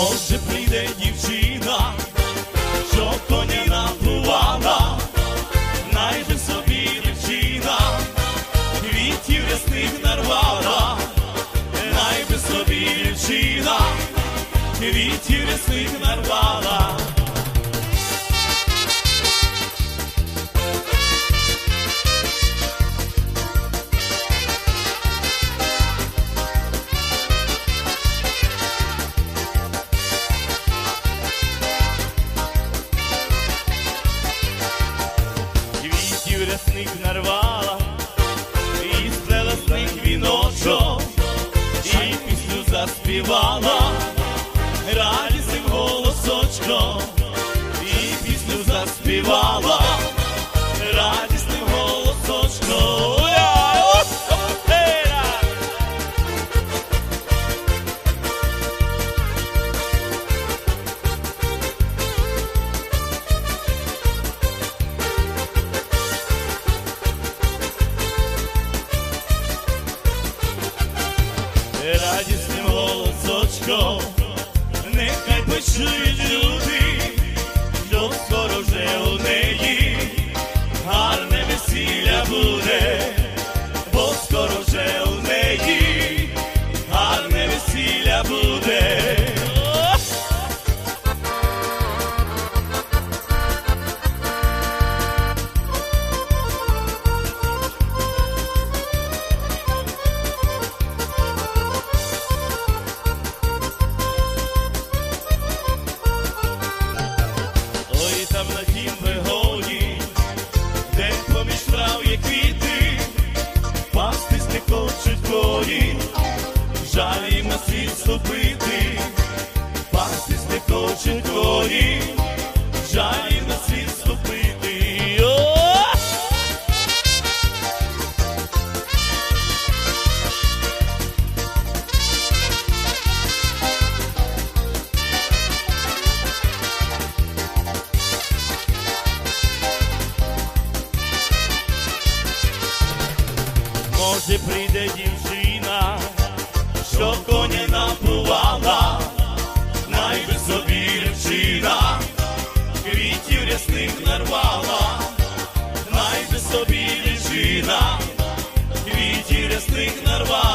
Може прийде дівчина, що коні набувала, найде собі дівчина, квітів рясних нарвала, найде собі дівчина, квітів рясних нарвала. Квітів рясних нарвала, і сплела віночок, і пісню заспівала. Радісним голосочком, і пісню заспівала голосочком, нехай почують люди, що Може прийде дівчина, що коня напувала, найби собі дівчина, квітів рясних нарвала, найде собі дівчина, квітів рясних нарвала.